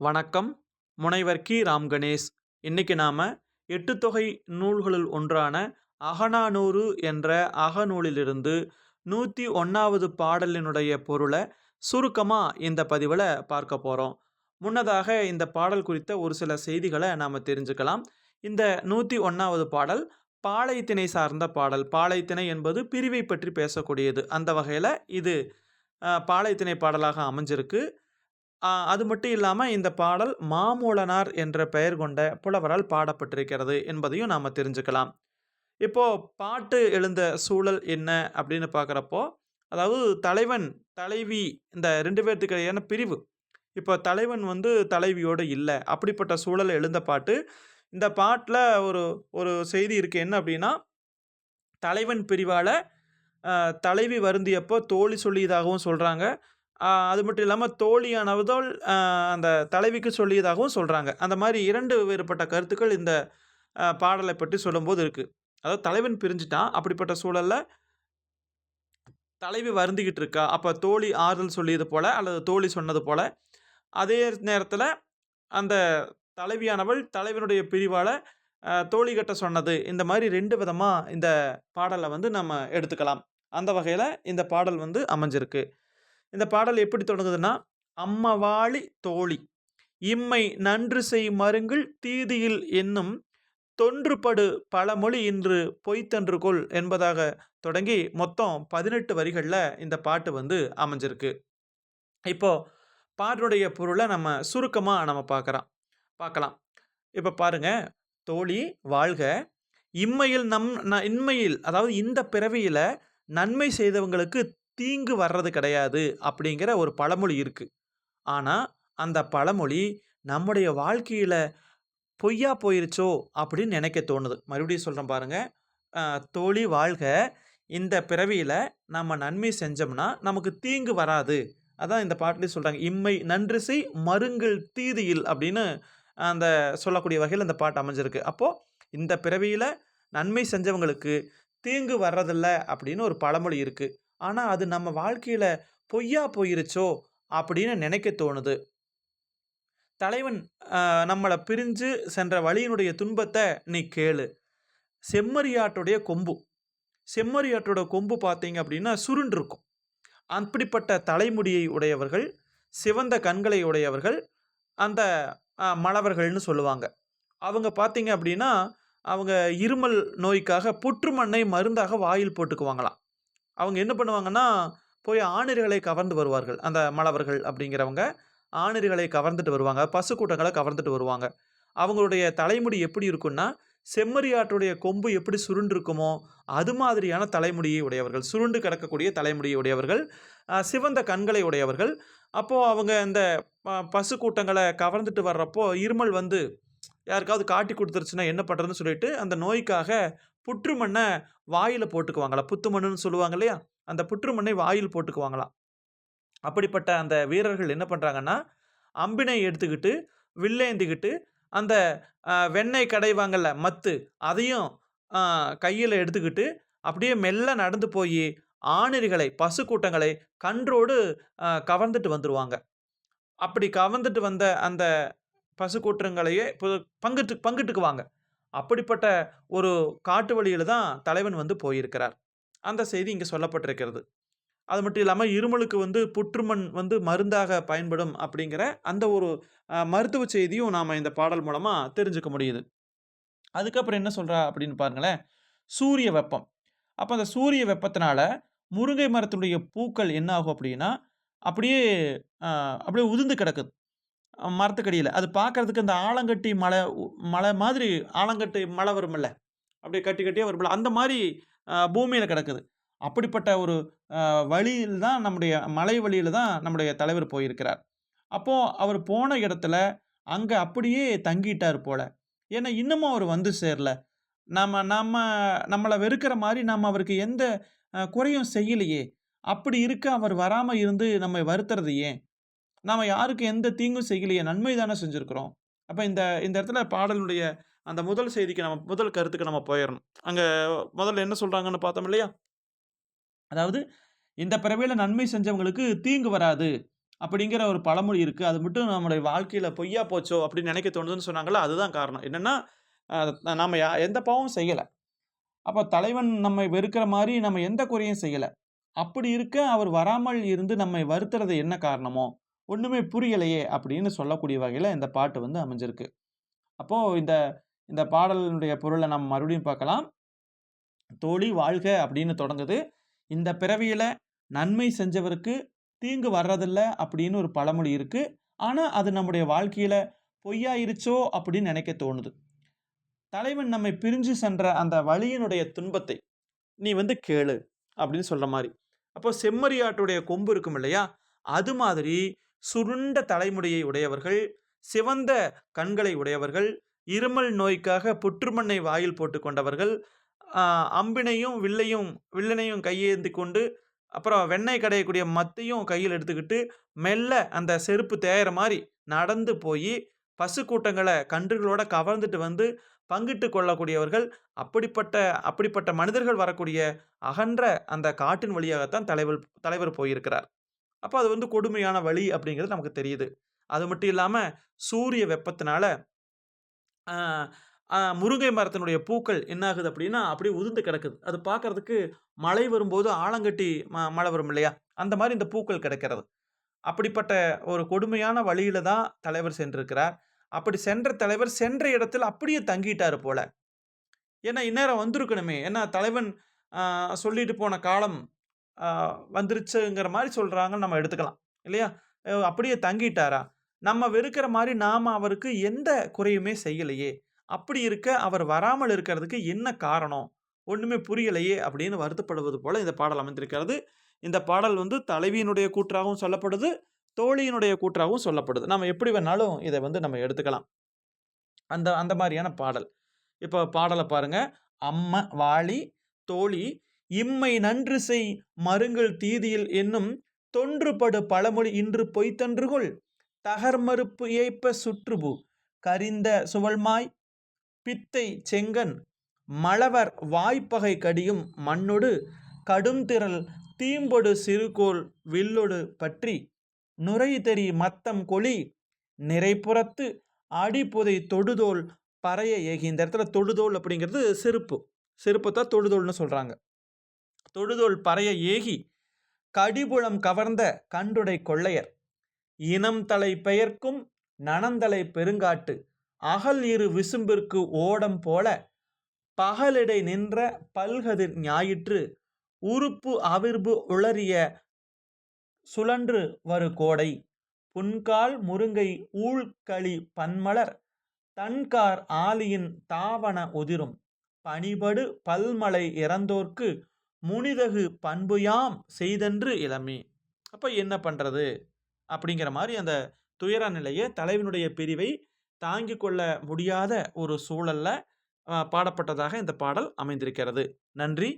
வணக்கம். முனைவர் கி. ராம் கணேஷ். இன்னைக்கு நாம எட்டு தொகை நூல்களுள் ஒன்றான அகநானூறு என்ற அகநூலிலிருந்து நூற்றி ஒன்றாவது பாடலினுடைய பொருளை சுருக்கமாக இந்த பதிவில் பார்க்க போகிறோம் முன்னதாக இந்த பாடல் குறித்த ஒரு சில செய்திகளை நாம் தெரிஞ்சுக்கலாம். இந்த நூற்றி ஒன்றாவது பாடல் பாளையத்திணை சார்ந்த பாடல். பாளையத்திணை என்பது பிரிவை பற்றி பேசக்கூடியது. அந்த வகையில் இது அஹ், பாடலாக அமைஞ்சிருக்கு. அது மட்டும் இல்லாமல் இந்த பாடல் மாமூலனார் என்ற பெயர் கொண்ட புலவரால் பாடப்பட்டிருக்கிறது என்பதையும் நாம் தெரிஞ்சுக்கலாம். இப்போது பாட்டு எழுந்த சூழல் என்ன அப்படின்னு பார்க்குறப்போ, அதாவது தலைவன், தலைவி இந்த 2 பேத்துக்கு பிரிவு. இப்போ தலைவன் வந்து தலைவியோடு இல்லை அப்படிப்பட்ட சூழல் எழுந்த பாட்டு. இந்த பாட்டில் ஒரு ஒரு செய்தி இருக்குது என்ன அப்படின்னா, தலைவன் பிரிவால் தலைவி வருந்தியப்போ தோழி சொல்லியதாகவும் இதாகவும் சொல்கிறாங்க அது மட்டும் இல்லாமல் தோழியானவதால் அந்த தலைவிக்கு சொல்லியதாகவும் சொல்கிறாங்க அந்த மாதிரி இரண்டு வேறுபட்ட கருத்துக்கள் இந்த பாடலை பற்றி சொல்லும்போது இருக்குது அதாவது தலைவன் பிரிஞ்சுட்டான். அப்படிப்பட்ட சூழலில் தலைவி வருந்திக்கிட்டு இருக்கா. அப்போ தோழி ஆறுதல் சொல்லியது போல் அல்லது தோழி சொன்னது போல் அதே நேரத்தில் அந்த தலைவியானவள் தலைவனுடைய பிரிவால் தோழி கட்ட சொன்னது. இந்த மாதிரி ரெண்டு விதமாக இந்த பாடலை வந்து நம்ம எடுத்துக்கலாம். அந்த வகையில் இந்த பாடல் வந்து அமைஞ்சிருக்கு. இந்த பாடல் எப்படி தொடங்குதுன்னா, அம்மவாளி தோழி இம்மை நன்று செய் மருங்கில் தீதியில் என்னும் தொன்றுபடு பழமொழி இன்று பொய்த்தன்று கொள்" என்பதாக தொடங்கி மொத்தம் பதினெட்டு வரிகளில் இந்த பாட்டு வந்து அமைஞ்சிருக்கு. இப்போ பாட்டுடைய பொருளை நம்ம சுருக்கமாக நம்ம பார்க்கலாம் பார்க்கலாம். இப்போ பாருங்க, "தோழி வாழ்க! இம்மையில் நம் ந இன்மையில் அதாவது இந்த பிறவியில் நன்மை செய்தவங்களுக்கு தீங்கு வர்றது கிடையாது." அப்படிங்கிற ஒரு பழமொழி இருக்குது ஆனால் அந்த பழமொழி நம்முடைய வாழ்க்கையில் பொய்யா போயிருச்சோ அப்படின்னு நினைக்க தோணுது. மறுபடியும் சொல்கிறேன் பாருங்கள் "தோழி வாழ்க! இந்த பிறவியில் நம்ம நன்மை செஞ்சோம்னா, நமக்கு தீங்கு வராது." அதான் இந்த பாட்டிலே சொல்கிறாங்க "இம்மை நன்று செய் மருங்கள் தீதியில்" அப்படின்னு அந்த சொல்லக்கூடிய வகையில் அந்த பாட்டு அமைஞ்சிருக்கு. அப்போது இந்த பிறவியில் நன்மை செஞ்சவங்களுக்கு தீங்கு வர்றதில்ல அப்படின்னு ஒரு பழமொழி இருக்குது ஆனால் அது நம்ம வாழ்க்கையில் பொய்யா போயிருச்சோ அப்படின்னு நினைக்க தோணுது. தலைவன் நம்மளை பிரிஞ்சு சென்ற வழியினுடைய துன்பத்தை நீ கேளு. செம்மறியாட்டுடைய கொம்பு. செம்மறியாட்டோட கொம்பு பார்த்தீங்க அப்படின்னா சுருண்டிருக்கும். அப்படிப்பட்ட தலைமுடியை உடையவர்கள், சிவந்த கண்களை உடையவர்கள், அந்த மலவர்கள்னு சொல்லுவாங்க. அவங்க பார்த்தீங்க அப்படின்னா, அவங்க இருமல் நோய்க்காக புற்றுமண்ணை மருந்தாக வாயில் போட்டுக்குவாங்களாம். அவங்க என்ன பண்ணுவாங்கன்னா, போய் ஆணிர்களை கவர்ந்து வருவார்கள். அந்த மலவர்கள் அப்படிங்கிறவங்க ஆணிர்களை கவர்ந்துட்டு வருவாங்க. பசுக்கூட்டங்களை கவர்ந்துட்டு வருவாங்க. அவங்களுடைய தலைமுடி எப்படி இருக்கும்னா, செம்மறியாட்டுடைய கொம்பு எப்படி சுருண்டிருக்குமோ, அது மாதிரியான தலைமுடியை உடையவர்கள். சுருண்டு கிடக்கக்கூடிய தலைமுடியை உடையவர்கள். சிவந்த கண்களை உடையவர்கள். அப்போது அவங்க இந்த ப கூட்டங்களை கவர்ந்துட்டு வர்றப்போ, இருமல் வந்து யாருக்காவது காட்டி கொடுத்துருச்சுன்னா என்ன பண்ணுறதுன்னு சொல்லிட்டு, அந்த நோய்க்காக புற்றுமண்ணை வாயில் போட்டுக்குவாங்களா புத்து புத்துமண்ணுன்னு சொல்லுவாங்க இல்லையா? அந்த புற்றுமண்ணை வாயில் போட்டுக்குவாங்களாம். அப்படிப்பட்ட அந்த வீரர்கள் என்ன பண்ணுறாங்கன்னா அம்பினை எடுத்துக்கிட்டு, வில்லேந்திக்கிட்டு, அந்த வெண்ணெய் கடைவாங்கல்ல மத்து, அதையும் கையில் எடுத்துக்கிட்டு, அப்படியே மெல்ல நடந்து போய் ஆணிரைகளை, பசுக்கூட்டங்களை கன்றோடு கவர்ந்துட்டு வந்துடுவாங்க அப்படி கவர்ந்துட்டு வந்த அந்த பசுக்கூட்டங்களையே பு பங்கிட்டு பங்கிட்டுக்குவாங்க. அப்படிப்பட்ட ஒரு காட்டு வழியில் தான் தலைவன் வந்து போயிருக்கிறார். அந்த செய்தி இங்கே சொல்லப்பட்டிருக்கிறது. அது மட்டும் இல்லாமல் இருமலுக்கு வந்து புற்றுமண் வந்து மருந்தாக பயன்படும் அப்படிங்கிற அந்த ஒரு மருத்துவ செய்தியும் நாம் இந்த பாடல் மூலமாக தெரிஞ்சுக்க முடியுது. அதுக்கப்புறம் என்ன சொல்கிறா அப்படின்னு பாருங்களேன். சூரிய வெப்பம். அப்போ அந்த சூரிய வெப்பத்தினால முருங்கை மரத்தினுடைய பூக்கள் என்ன ஆகும் அப்படின்னா, அப்படியே அப்படியே உதிர்ந்து கிடக்குது. மரத்துக்கடியில் மரத்துக்கடியில. அது பார்க்கறதுக்கு அந்த ஆலங்கட்டி மலை மலை மாதிரி ஆலங்கட்டி மலை வரும்ல. அப்படியே கட்டி கட்டியே வரும்ல. அந்த மாதிரி பூமியில் கிடக்குது. அப்படிப்பட்ட ஒரு வழியில் தான் நம்முடைய மலை வழியில் தான் நம்முடைய தலைவர் போயிருக்கிறார். அப்போது அவர் போன இடத்துல, அங்கே அப்படியே தங்கிட்டார் போல. ஏன்னா, இன்னமும் அவர் வந்து சேரல. நம்ம நம்ம நம்மளை வெறுக்கிற மாதிரி நம்ம அவருக்கு எந்த குறையும் செய்யலையே. அப்படி இருக்க அவர் வராமல் இருந்து நம்மை வருத்துறது ஏன்? நாம் யாருக்கு எந்த தீங்கும் செய்யலையே. நன்மை தானே செஞ்சுருக்குறோம் அப்போ இந்த இந்த இடத்துல பாடலுடைய அந்த முதல் செய்திக்கு நம்ம முதல் கருத்துக்கு நம்ம போயிடணும் அங்கே முதல்ல என்ன சொல்கிறாங்கன்னு பார்த்தோம் இல்லையா? அதாவது, "இந்த பிறவையில் நன்மை செஞ்சவங்களுக்கு தீங்கு வராது." அப்படிங்கிற ஒரு பழமொழி இருக்குது அது மட்டும் நம்மளுடைய வாழ்க்கையில் பொய்யா போச்சோ! அப்படின்னு நினைக்க தோணுதுன்னு சொன்னாங்களோ அதுதான் காரணம். என்னன்னா, நாம் யா எந்த பாவம் செய்யலை அப்போ தலைவன் நம்மை வெறுக்கிற மாதிரி நம்ம எந்த குறையும் செய்யலை அப்படி இருக்க அவர் வராமல் இருந்து நம்மை வருத்துறது என்ன காரணமோ? ஒன்றுமே புரியலையே! அப்படின்னு சொல்லக்கூடிய வகையில் இந்த பாட்டு வந்து அமைஞ்சிருக்கு. அப்போது இந்த இந்த பாடலினுடைய பொருளை நம்ம மறுபடியும் பார்க்கலாம். "தோழி வாழ்க" அப்படின்னு தொடங்குது. இந்த பிறவியில் நன்மை செஞ்சவருக்கு தீங்கு வர்றதில்ல அப்படின்னு ஒரு பழமொழி இருக்குது ஆனால் அது நம்முடைய வாழ்க்கையில் பொய்யாயிருச்சோ! அப்படின்னு நினைக்க தோணுது. தலைவன் நம்மை பிரிஞ்சு சென்ற அந்த வழியினுடைய துன்பத்தை, "நீ வந்து கேளு" அப்படின்னு சொல்கிற மாதிரி அப்போ செம்மறியாட்டுடைய கொம்பு இருக்கும் இல்லையா? அது மாதிரி சுருண்ட தலைமுடியை உடையவர்கள், சிவந்த கண்களை உடையவர்கள், இருமல் நோய்க்காக புற்றுமண்ணை வாயில் போட்டு கொண்டவர்கள், அம்பினையும், வில்லையும் வில்லனையும் கையேந்தி கொண்டு, அப்புறம் வெண்ணெய் கடையக்கூடிய மத்தையும் கையில் எடுத்துக்கிட்டு, மெல்ல அந்த செருப்பு தேயற மாதிரி நடந்து போய் பசு கூட்டங்களை கன்றுகளோட கவர்ந்துட்டு வந்து பங்கிட்டு கொள்ளக்கூடியவர்கள். அப்படிப்பட்ட அப்படிப்பட்ட மனிதர்கள் வரக்கூடிய அகன்ற அந்த காட்டின் வழியாகத்தான் தலைவர் தலைவர் போயிருக்கிறார். அப்போ அது வந்து கொடுமையான வழி அப்படிங்கிறது நமக்கு தெரியுது. அது மட்டும் இல்லாமல் சூரிய வெப்பத்தினால முருங்கை மரத்தினுடைய பூக்கள் என்ன ஆகுது அப்படின்னா, அப்படியே உதிர்ந்து கிடக்குது. அது பார்க்கறதுக்கு மழை வரும்போது ஆலங்கட்டி ம மழை வரும் இல்லையா? அந்த மாதிரி இந்த பூக்கள் கிடக்கிறது. அப்படிப்பட்ட ஒரு கொடுமையான வழியில தான் தலைவர் சென்றிருக்கிறார். அப்படி சென்ற தலைவர் சென்ற இடத்தில் அப்படியே தங்கிட்டாரு போல. ஏன்னா, இந்நேரம் வந்திருக்கணுமே. ஏன்னா தலைவன் சொல்லிட்டு போன காலம் வந்துருச்சுங்கிற மாதிரி சொல்கிறாங்கன்னு நம்ம எடுத்துக்கலாம். இல்லையா? அப்படியே தங்கிட்டாரா? நம்ம வெறுக்கிற மாதிரி நாம் அவருக்கு எந்த குறையுமே செய்யலையே! அப்படி இருக்க அவர் வராமல் இருக்கிறதுக்கு என்ன காரணம்? ஒன்றுமே புரியலையே! அப்படின்னு வருத்தப்படுவது போல் இந்த பாடல் அமைந்திருக்கிறது. இந்த பாடல் வந்து தலைவியினுடைய கூற்றாகவும் சொல்லப்படுது. தோழியினுடைய கூற்றாகவும் சொல்லப்படுது. நம்ம எப்படி வேணாலும் இதை வந்து நம்ம எடுத்துக்கலாம். அந்த அந்த மாதிரியான பாடல். இப்போ பாடலை பாருங்கள் "அம்ம வாழி தோழி இம்மை நன்று செய் மருங்கல் தீதியில் என்னும் தொன்றுபடு பழமொழி இன்று பொய்த்தன்றுகொள். தகர்மறுப்பு ஏய்ப்ப சுற்றுபு. கரிந்த சுவல்மாய் பித்தை செங்கன். மழவர் வாய்ப்பகை கடியும் மண்ணொடு. கடும்திறல் தீம்பொடு சிறுகோள் வில்லொடு பற்றி. நுரைதெறி மத்தம் கொளி. நிறைப்புறத்து அடிப்புதை தொடுதோல் பறைய ஏகி" இந்த இடத்துல தொடுதோல் அப்படிங்கிறது செருப்பு. செருப்பு தான் தொடுதோல்னு சொல்கிறாங்க தொழுதொல் பறைய ஏகி கடிபுளம் கவர்ந்த கண்டுடை கொள்ளையர். இனம் தலை பெயர்க்கும் நனந்தலை பெருங்காட்டு அகல் இரு விசும்பிற்கு ஓடம் போல பகலிடை நின்ற பல்கதிர் ஞாயிற்று உறுப்பு அவிர்பு உளறிய சுழன்று வரு கோடை. புன்கால் முருங்கை ஊழ்களி பன்மலர் தன்கார் ஆலியின் தாவன உதிரும். பனிபடு பல்மலை இறந்தோர்க்கு முனிதகு பண்புயாம் செய்தன்று இளமே அப்போ என்ன பண்ணுறது அப்படிங்கிற மாதிரி அந்த துயர நிலையை தலைவனுடைய பிரிவை தாங்கிக் கொள்ள முடியாத ஒரு சூழல்ல பாடப்பட்டதாக இந்த பாடல் அமைந்திருக்கிறது. நன்றி.